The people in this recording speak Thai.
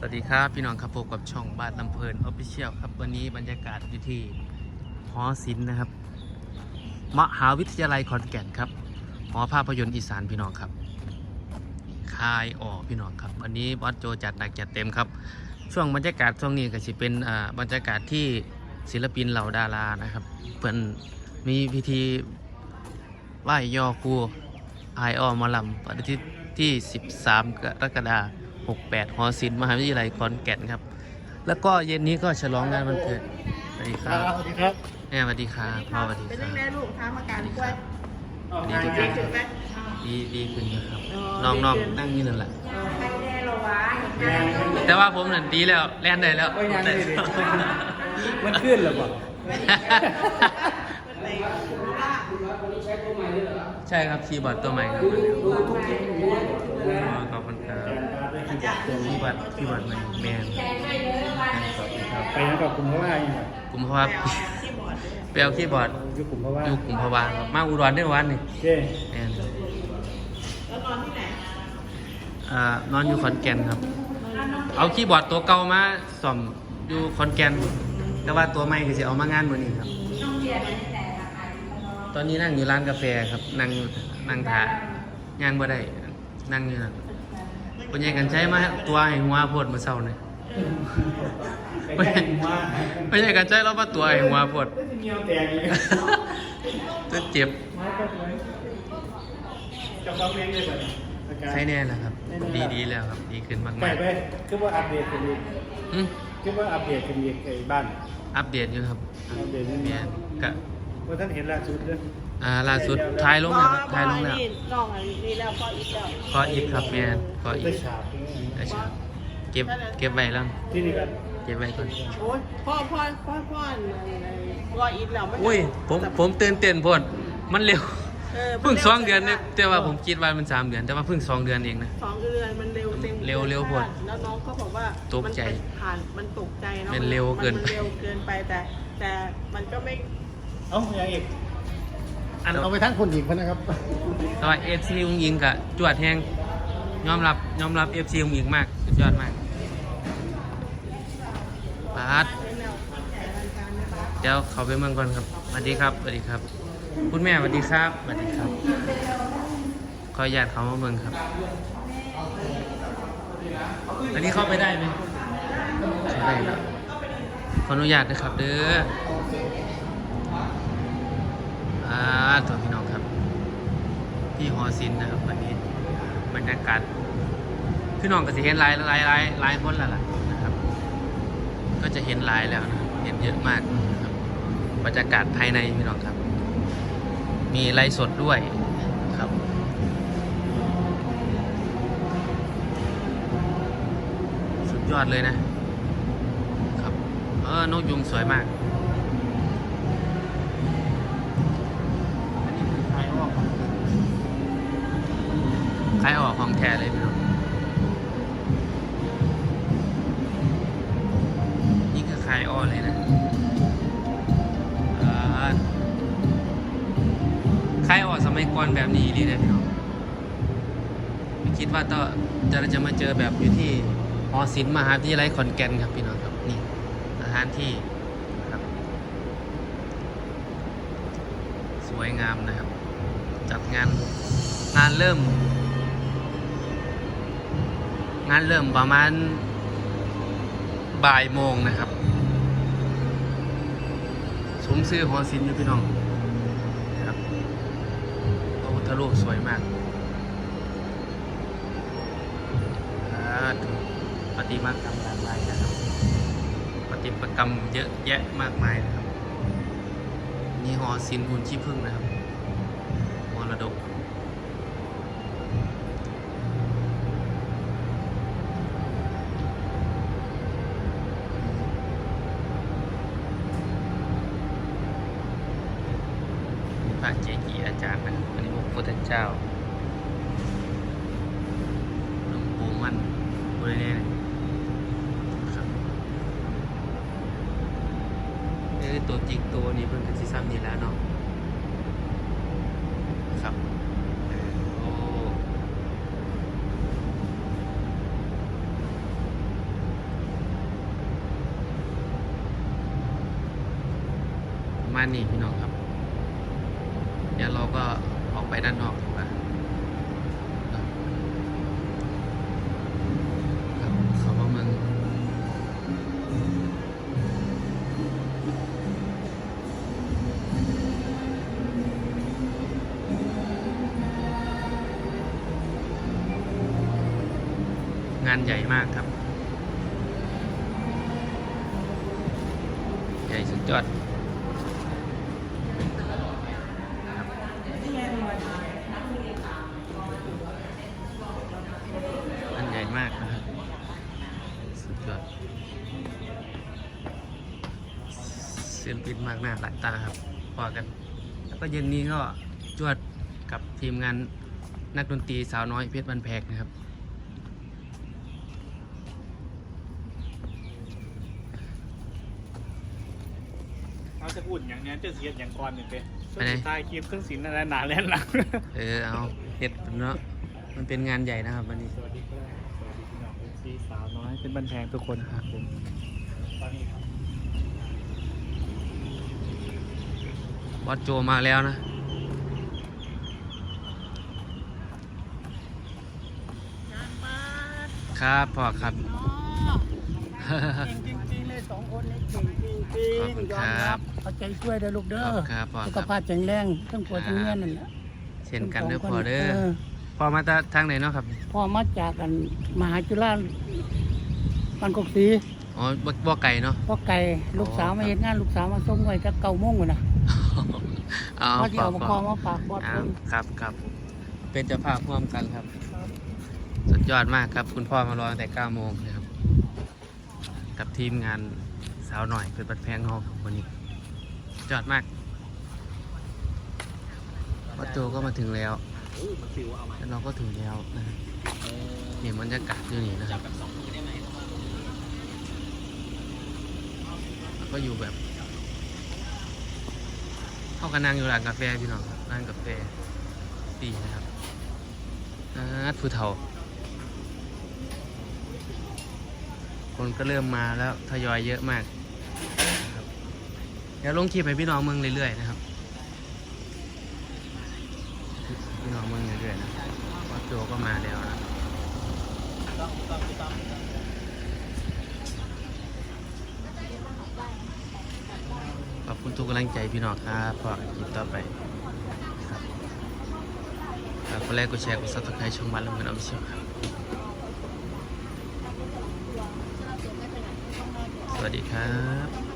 สวัสดีครับพี่น้องครับพบกับช่องบ้านลำเพลินออฟฟิเชียลครับวันนี้บรรยากาศอยู่ที่หอศิลป์นะครับ มหาวิทยาลัยขอนแก่นครับหอภาพยนตร์อีสานพี่น้องครับคายออกพี่น้องครับ วันนี้วัดโจจัดหนักจัดเต็มครับ ช่วงบรรยากาศช่วงนี้ก็จะเป็นอ่าบรรยากาศที่ศิลปินเหล่าดารานะครับเพื่อนมีพิธีไหว้ย่อครูไอออมาลำปฏิทินที่ 13 กรกฎาคม 68หอศิลป์มหาวิทยาลัยขอนแก่นครับ แล้วก็เย็นนี้ก็ฉลองงานวันเกิดสวัสดีครับสวัสดีครับแม่สวัสดีครับพ่อสวัสดีเป็นครัยังบไงลูกทำอาการกล้วยดีทุกอดีย่างขึ้นไหมดีดีขึ้นนะครับอ๋อน้องน้องดีขึ้นนั่งนี่นั่นแหละ เออใครแน่เราวะเห็นไหมแต่ว่าผมนั่นดีแล้วแล่นได้แล้ว ก็ยังดีดิมันขึ้นหรือเปล่าใช่ครับคีย์บอร์ดตัวใหม่ครับขอบ คุณครับคีย์บอร์ดคีย์บอร์ดใหม่แมนขอบคุณครับไปนะกับกลุ่มเพราะว่าอย่างไรกลุ่มเพราะว่าเปลวคีย์บอร์ดอยู่กลุ่มเพราะว่าอยู่กลุ่มเพราะว่าครับมาอุดรได้วันนี่โอเคแมนครับแล้วนอนที่ไหนอ่านอนอยู่ขอนแก่นครับ เอาคีย์บอร์ดตัวเก่ามาซ่อมอยู่ขอนแก่นแต่ว่าตัวใหม่ก็จะเอามางานมือนี้ครับ ตอนนี้นั่งอยู่ร้านกาแฟครับ นั่งนั่งถาย่างบ่ได้ นั่งอยู่นั่น คนใหญ่กันใช้มาตัวให้หัวโพดมาเศร้าเลยไปแจ้งว่าไม่ใช่กันใช้เรามาตัวให้หัวโพดไม่มีเอาแต่งอีกจะเจ็บไม่ก็เลยจะฟ้องเลี้ยงเลยแบบอาการใช่แน่แล้วครับ ดีดีแล้วครับ ดีขึ้นมาไปกไปคือว่าอัปเดตกันอีกๆอืมคือว่าอัปเดตกันอีกไอ้บ้าน อัปเดตอยู่ครับอัปเดตนี่เนี่ยกะว่าท่านเห็นล่าสุดเลย อ่าล่าสุดท้ายลงแล้วครับท้ายลงแล้วนี่น้องอันนี้แล้วก็อีกแล้วขออีกครับแม่นขออีได้กฉาบนี่ได้ครับเก็บเก็บไว้แล้วที่นี่กันเก็บไว้ก่อนโอ้ยพ่อพ่อพ่อพ่อรออีกแล้วมันอุ้ยผมผมตื่นเต้นโพดมันเร็วออเพิ่งสองเดือนเนี่ยแต่ว่าผมคิดว่ามันสามเดือน แต่ว่าเพิ่งสองเดือนเองนะ สองเดือนมันเร็วเต็มเร็วเร็วหมดแล้วน้องเขาบอกว่าตกใจมันผ่านมันตกใจเนาะมันเร็วเกินไป มัเร็วเกินไปแต่ แต่มันก็ไม่เอ้าอย่างอีก อันเอาไปทั้งคนอีกคนนะครับแต่ว่าเอฟซีอุ้งยิงกับจวดแหงยอมรับยอมรับเอฟซีอุ้งยิงมากสุดยอดมากปาดเดี๋ยวเขาไปเมืองก่อนครับสวัสดีครับสวัสดีครับ คุณแม่สวัสดีครับสวัสดีครับ ขออนุญาตเขามาเมืองครับ อันนี้เข้าไปได้ไหมเข้าได้ครับขออนุญาตนะครับเด้ออ่า ตัวพี่น้องครับ ที่หอศิลป์นะครับวันนี้บรรยากาศพี่น้องก็จะเห็นหลายหลายหลายหลายคนแล้วล่ะนะครับ ก็จะเห็นหลายแล้วนะเห็นเยอะมากนะครับบรรยากาศภายในพี่น้องครับ มีไลฟ์สดด้วยครับสุดยอดเลยนะครับ เออนกยุงสวยมากายออกของแท้เลยพี่น้องนี่คือคลายออกเลยนะอ่าคลายออกสมัยก่อนแบบนี้ดีเลยพี่น้องไม่คิดว่าต้องจะจะมาเจอแบบอยู่ที่หอศิลป์มหาวิทยาลัยขอนแก่นครับพี่น้องครับนี่สถานที่ครับ สวยงามนะครับ จัดงานงานเริ่ม งานเริ่มประมาณบ่ายโมงนะครับสมซื้อหอศิลป์อยู่พี่น้องครับพระพุทธรูปสวยมากปฏิมากรรมหลากหลายนะครับปฏิมากรรมเยอะแยะมากมายนะครับนี่หอศิลป์หุ่นขี้ผึ้งนะครับมรดก เจดีอาจารย์เป็นพระพุทธเจ้าหลวงปู่มั่นบริเวณครับเออตัวจริงตัวนี้เพิ่นก็สิซ้ำนี่แล้วเนาะครับโอ้มานี่พี่น้องครับ เดี๋ยวเราก็ออกไปด้านนอกดีกว่าครับเขาว่ามืองงานใหญ่มากครับ ใหญ่สุดยอด เสียนปิดมากหน้าหลายตาครับพอกัน แล้วก็เย็นนี้ก็จวดกับทีมงานนักดนตรีสาวน้อยเพชรบันแพกนะครับเขาจะพูดอย่างนี้จะเสียดอย่างก่อนหนึ่งเป็นไปไหนใต้คลิปเครื่องสินนั่นแหละหนาแน่นหลังเออเอาเฮ็ดเนาะมันเป็นงานใหญ่นะครับวันนี้สวัสดีครับสวัสดีพี่น้องซีสาวน้อยเป็นบันแพงทุกคนครับผมตอนนี้ครับ บอสโจมาแล้วนะ ครับพ่อครับจริงจริงๆเลยสองคนนี้เก่งจริงจริขอบงคุณยคอรัมรับบเอาใจช่วยเด้อลูกเด้อครับพ่อสุคขรับภาพแข็งแรงทั้งปวดทั้งเงี้ยนั่นแหละเช่นกันเด้อทั้งพ่อสงคเด้ออพ่อมาจากทางไหนเนาะครับพ่อมาจากกันมหาจุฬาบันกกศรีอ๋อบ่บ่ไก่เนาะพ่อไก่ลูกสาวอ๋อมาเห็นงานลูกสาวมาส่งไว้จะเก่าโมงอยู่นะ เอาพ่อที่พ่อเอามาพ่คออมาฝากบอสเอาเพิ่นครับครับเป็นเจ้าภาพร่วมกันครับ สุดยอดมากครับ คุณพ่อมารอตั้งแต่9โมงเลยครับ กับทีมงานสาวหน่อยเป็นบัดแพงเฮาครับวันนี้สุดยอดมากวัดโจก็มาถึงแล้วแล้วเราก็ถึงแล้วนะครับนี่บรรยากาศอยู่นี่นะครับแล้วก็อยู่แบบ เข้ากันนั่งอยู่ร้านกาแฟพี่น้องครับร้านกาแฟดีนะครับอาดผู้เฒ่า คนก็เริ่มมาแล้วทยอยเยอะมากเดี๋ยวลงคลิปให้พี่น้องเมืองเรื่อยๆนะครับพี่น้องเมืองเรื่อยๆนะวัดโจก็มาแล้วนะขอบ คุณทุกกำลังใจพี่น้องครับพอคลิปต่อไปครับฝากกดไลค์กดแชร์กดซับสไครต์ช่องบ้านลงเงินเอาไปเชียวครับ สวัสดีครับ